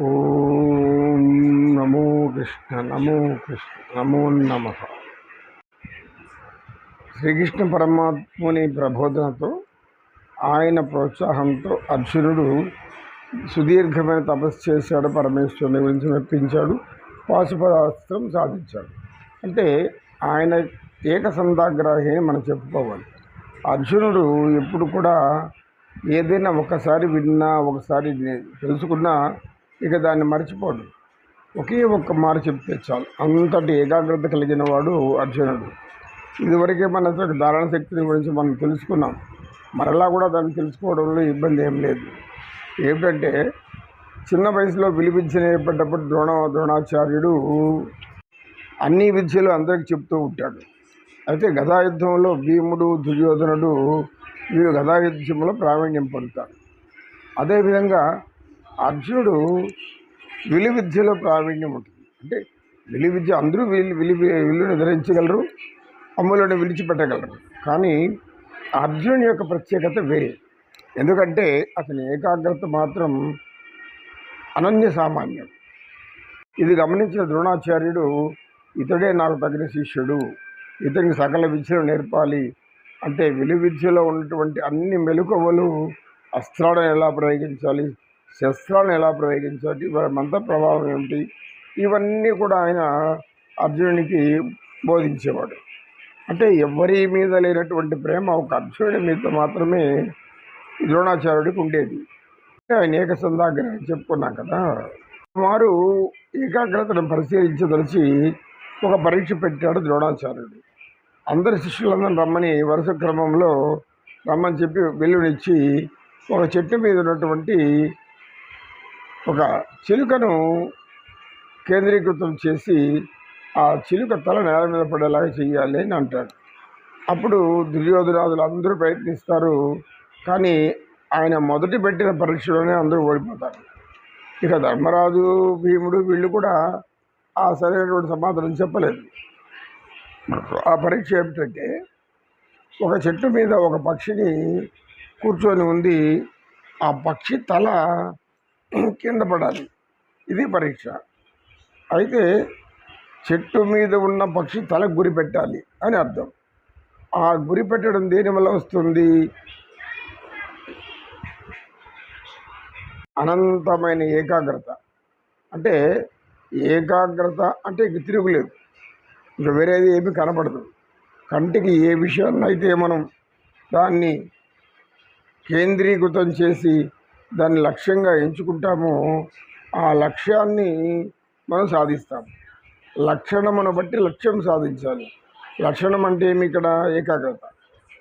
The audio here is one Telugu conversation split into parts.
ఓం నమో కృష్ణ నమో కృష్ణ నమో నమ. శ్రీకృష్ణ పరమాత్ముని ప్రబోధనతో ఆయన ప్రోత్సాహంతో అర్జునుడు సుదీర్ఘమైన తపస్సు చేశాడు పరమేశ్వరుని గురించి మెప్పించాడు పాశుపదాస్త్రం సాధించాడు. అంటే ఆయన ఏకసంధాగ్రాహి అని మనం చెప్పుకోవాలి. అర్జునుడు ఎప్పుడు కూడా ఏదైనా ఒకసారి విన్నా ఒకసారి తెలుసుకున్నా ఇక దాన్ని మర్చిపోడు. ఒకే ఒక్క మాట చెప్తే చాలు. అంతటి ఏకాగ్రత కలిగిన వాడు అర్జునుడు. ఇదివరకే మన ధారణ శక్తిని గురించి మనం తెలుసుకున్నాం. మరలా కూడా దాన్ని తెలుసుకోవడంలో ఇబ్బంది ఏం లేదు. ఏమిటంటే చిన్న వయసులో విలువిద్య ద్రోణ ద్రోణాచార్యుడు అన్ని విద్యలు అందరికి చెప్తూ ఉంటాడు. అయితే గదాయుద్ధంలో భీముడు దుర్యోధనుడు వీరు గదాయుద్ధంలో ప్రావీణ్యం పొందుతారు. అదేవిధంగా అర్జునుడు విలు విద్యలో ప్రావీణ్యం ఉంటుంది. అంటే విలు విద్య అందరూ విలు విలు విల్లుని ధరించగలరు అమ్ములను విడిచిపెట్టగలరు. కానీ అర్జునుడి యొక్క ప్రత్యేకత వేరే. ఎందుకంటే అతని ఏకాగ్రత మాత్రం అనన్య సామాన్యం. ఇది గమనించిన ద్రోణాచార్యుడు ఇతడే నాకు తగిన శిష్యుడు ఇతనికి సకల విద్యలు నేర్పాలి. అంటే విలు విద్యలో ఉన్నటువంటి అన్ని మెలకువలు అస్త్రాలను ఎలా ప్రయోగించాలి? శస్త్రాలను ఎలా ప్రయోగించాలి వారి మంత్ర ప్రభావం ఏమిటి ఇవన్నీ కూడా ఆయన అర్జునునికి బోధించేవాడు. అంటే ఎవరి మీద లేనటువంటి ప్రేమ ఒక అర్జునుడి మీద మాత్రమే ద్రోణాచార్యుడికి ఉండేది. అంటే ఆయన ఏకసంధాగ్రహం చెప్పుకున్నాం కదా. వారు ఏకాగ్రతను పరిశీలించదలిచి ఒక పరీక్ష పెట్టాడు ద్రోణాచార్యుడు. అందరి శిష్యులందరూ రమ్మని వరుస క్రమంలో రమ్మని చెప్పి వెలువనిచ్చి ఒక చెట్టు మీద ఉన్నటువంటి ఒక చిలుకను కేంద్రీకృతం చేసి ఆ చిలుక తల నేల మీద పడేలాగా చేయాలి అని అంటాడు. అప్పుడు దుర్యోధనాదులు అందరూ ప్రయత్నిస్తారు కానీ ఆయన మొదటి పెట్టిన పరీక్షలోనే అందరూ ఓడిపోతారు. ఇక ధర్మరాజు భీముడు వీళ్ళు కూడా ఆ సరైనటువంటి సమాధానం చెప్పలేదు. ఆ పరీక్ష ఏమిటంటే ఒక చెట్టు మీద ఒక పక్షిని కూర్చొని ఉంది. ఆ పక్షి తల కింద పడాలి. ఇది పరీక్ష. అయితే చెట్టు మీద ఉన్న పక్షి తలకు గురి పెట్టాలి అని అర్థం. ఆ గురి పెట్టడం దేనివల్ల వస్తుంది? అనంతమైన ఏకాగ్రత. అంటే ఏకాగ్రత అంటే ఇక తిరుగులేదు. ఇంకా వేరేది ఏమీ కనపడదు. కంటికి ఏ విషయాన్ని అయితే మనం దాన్ని కేంద్రీకృతం చేసి దాన్ని లక్ష్యంగా ఎంచుకుంటామో ఆ లక్ష్యాన్ని మనం సాధిస్తాం. లక్షణమును బట్టి లక్ష్యం సాధించాలి. లక్షణం అంటే ఏమి ఇక్కడ? ఏకాగ్రత.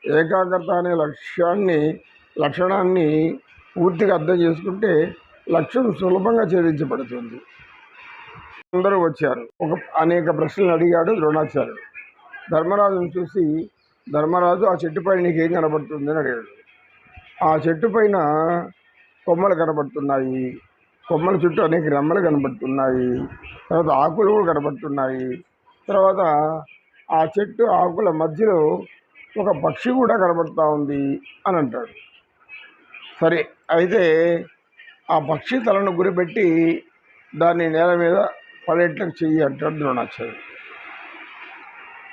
ఏకాగ్రత అనే లక్ష్యాన్ని లక్షణాన్ని పూర్తిగా అర్థం చేసుకుంటే లక్ష్యం సులభంగా ఛేదించబడుతుంది. అందరూ వచ్చారు. ఒక అనేక ప్రశ్నలు అడిగాడు ద్రోణాచార్యుడు. ధర్మరాజును చూసి ధర్మరాజు ఆ చెట్టుపై నీకేం కనబడుతుంది? అని అడిగాడు. ఆ చెట్టు పైన కొమ్మలు కనబడుతున్నాయి. కొమ్మల చుట్టూ అనేక రెమ్మలు కనబడుతున్నాయి. తర్వాత ఆకులు కూడా కనబడుతున్నాయి. తర్వాత ఆ చెట్టు ఆకుల మధ్యలో ఒక పక్షి కూడా కనబడుతూ ఉంది అని అంటాడు. సరే అయితే ఆ పక్షి తలను గురిపెట్టి దాన్ని నేల మీద పడేట్లకు చెయ్యి అంటాడు ద్రోణాచార్యుడు.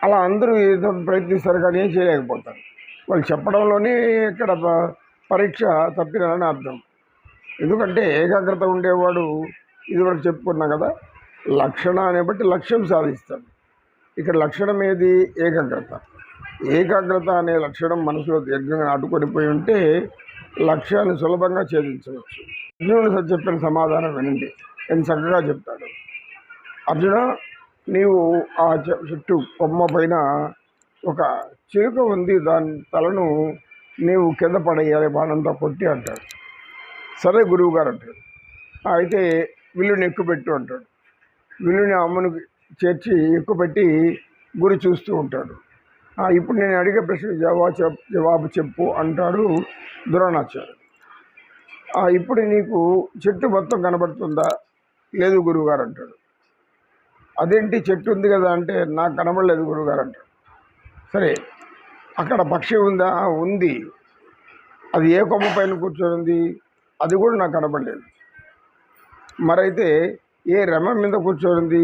అలా అందరూ ఏదో ప్రయత్నిస్తారు కానీ ఏం చేయలేకపోతారు. వాళ్ళు చెప్పడంలోనే ఇక్కడ ప- పరీక్ష తప్పినారని అర్థం. ఎందుకంటే ఏకాగ్రత ఉండేవాడు ఇదివరకు చెప్పుకున్నాం కదా లక్షణాన్ని బట్టి లక్ష్యం సాధిస్తాడు. ఇక్కడ లక్షణం ఏది? ఏకాగ్రత. ఏకాగ్రత అనే లక్షణం మనసులో దీర్ఘంగా నాటుకొనిపోయి ఉంటే లక్ష్యాన్ని సులభంగా ఛేదించవచ్చు. అర్జునుడు చెప్పిన సమాధానం వినండి. నేను చక్కగా చెప్తాడు. అర్జున నీవు ఆ చెట్టు కొమ్మ పైన ఒక చిలుక ఉంది. దాని తలను నీవు కింద పడేయాలి బాణంతో కొట్టి అంటాడు. సరే గురువు గారు అంటాడు. అయితే విల్లుని ఎక్కుపెట్టు అంటాడు. విల్లుని అమ్మను చేర్చి ఎక్కుపెట్టి గురి చూస్తూ ఉంటాడు. ఇప్పుడు నేను అడిగే ప్రశ్న జవాబు చెప్ జవాబు చెప్పు అంటాడు ద్రోణాచార్యుడు. ఇప్పుడు నీకు చెట్టు మొత్తం కనబడుతుందా? లేదు గురువుగారు అంటాడు. అదేంటి చెట్టు ఉంది కదా అంటే నాకు కనబడలేదు గురువుగారు అంటాడు. సరే అక్కడ పక్షి ఉందా? ఉంది. అది ఏ కొమ్మ పైన కూర్చొని ఉంది అది కూడా నాకు కనబడలేదు మరైతే ఏ రమ మీద కూర్చోనింది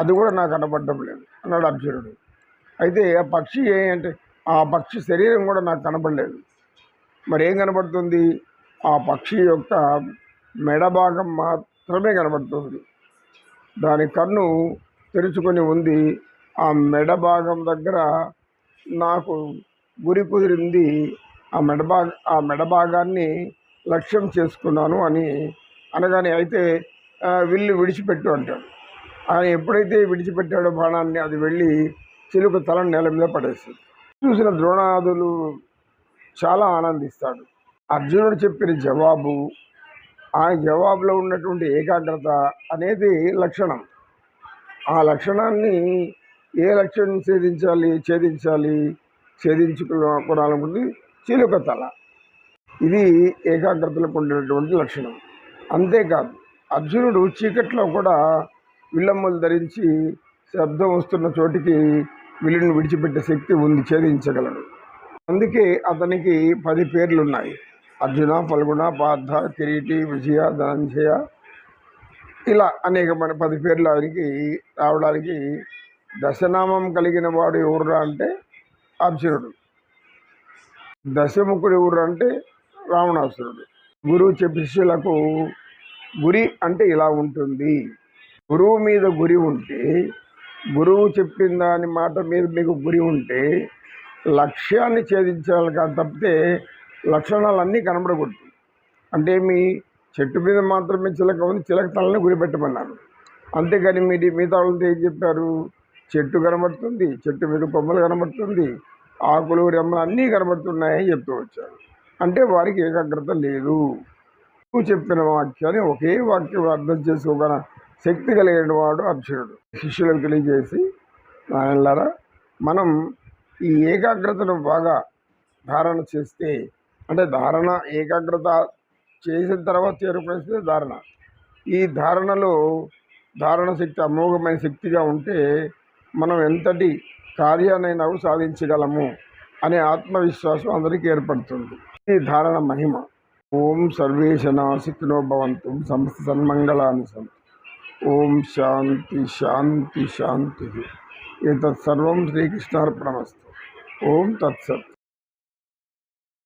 అది కూడా నాకు కనపడడం లేదు అన్నాడు అర్జునుడు. అయితే ఆ పక్షి ఏ అంటే ఆ పక్షి శరీరం కూడా నాకు కనపడలేదు. మరి ఏం కనబడుతుంది ఆ పక్షి యొక్క మెడ భాగం మాత్రమే కనబడుతుంది దాని కన్ను తెరుచుకొని ఉంది ఆ మెడ భాగం దగ్గర నాకు గురి కుదిరింది ఆ మెడ భాగ ఆ మెడ భాగాన్ని లక్ష్యం చేసుకున్నాను అని అనగానే అయితే విల్లు విడిచిపెట్టు అంటాడు. ఆయన ఎప్పుడైతే విడిచిపెట్టాడో బాణాన్ని అది వెళ్ళి చిలుక తల నేల మీద పడేస్తుంది. చూసిన ద్రోణాదులు చాలా ఆనందిస్తాడు. అర్జునుడు చెప్పిన జవాబు ఆ జవాబులో ఉన్నటువంటి ఏకాగ్రత అనేది లక్షణం. ఆ లక్షణాన్ని ఏ లక్ష్యం ఛేదించాలి ఛేదించాలి ఛేదించుకోవాలనుకుంది చిలుక తల. ఇది ఏకాగ్రతలకు ఉండేటువంటి లక్షణం. అంతేకాదు అర్జునుడు చీకట్లో కూడా విల్లమ్మలు ధరించి శబ్దం వస్తున్న చోటికి విల్లుని విడిచిపెట్టే శక్తి ఉంది ఛేదించగలడు. అందుకే అతనికి పది పేర్లు ఉన్నాయి అర్జున ఫల్గుణ పార్థ కిరీటి విజయ ధనంజయ ఇలా అనేకమైన పది పేర్లు ఆయనకి రావడానికి దశనామం కలిగిన వాడు ఎవరురా అంటే అర్జునుడు. దశముఖుడు ఎవరు అంటే రావణాసురుడు. గురువు చెప్పే శిష్యులకు గురి అంటే ఇలా ఉంటుంది. గురువు మీద గురి ఉంటే గురువు చెప్పిన దాని మాట మీద మీకు గురి ఉంటే లక్ష్యాన్ని ఛేదించాలి కానీ తప్పితే లక్షణాలన్నీ కనబడకూడదు. అంటే మీ చెట్టు మీద మాత్రమే చిలక ఉంది చిలక తలని గురిపెట్టమన్నారు అంతేగాని మీరు మిగతా వాళ్ళతో ఏం చెప్పారు? చెట్టు కనబడుతుంది చెట్టు మీద కొమ్మలు కనబడుతుంది ఆకులు రెమ్మలు అన్నీ కనబడుతున్నాయని చెప్తూ వచ్చారు. అంటే వారికి ఏకాగ్రత లేదు. నువ్వు చెప్పిన వాక్యాన్ని ఒకే వాక్యం అర్థం చేసుకోగల శక్తి కలిగిన వాడు అర్జునుడు. శిష్యులకు తెలియజేసి నాయనలారా మనం ఈ ఏకాగ్రతను బాగా ధారణ చేస్తే అంటే ధారణ ఏకాగ్రత చేసిన తర్వాత చేరుకునేస్తే ధారణ. ఈ ధారణలో ధారణ శక్తి అమోఘమైన శక్తిగా ఉంటే మనం ఎంతటి కార్యాన్నైనా సాధించగలము అనే ఆత్మవిశ్వాసం అందరికీ ఏర్పడుతుంది. ధారణ మహిమ. ఓం సర్వేశనాశిక్నో భవంతు. సమస్త సన్మంగళాన్ని సంతు ఓం శాంతి శాంతి శాంతి. ఏతత్సర్వం శ్రీకృష్ణార్పణమస్తు. ఓం తత్సత్.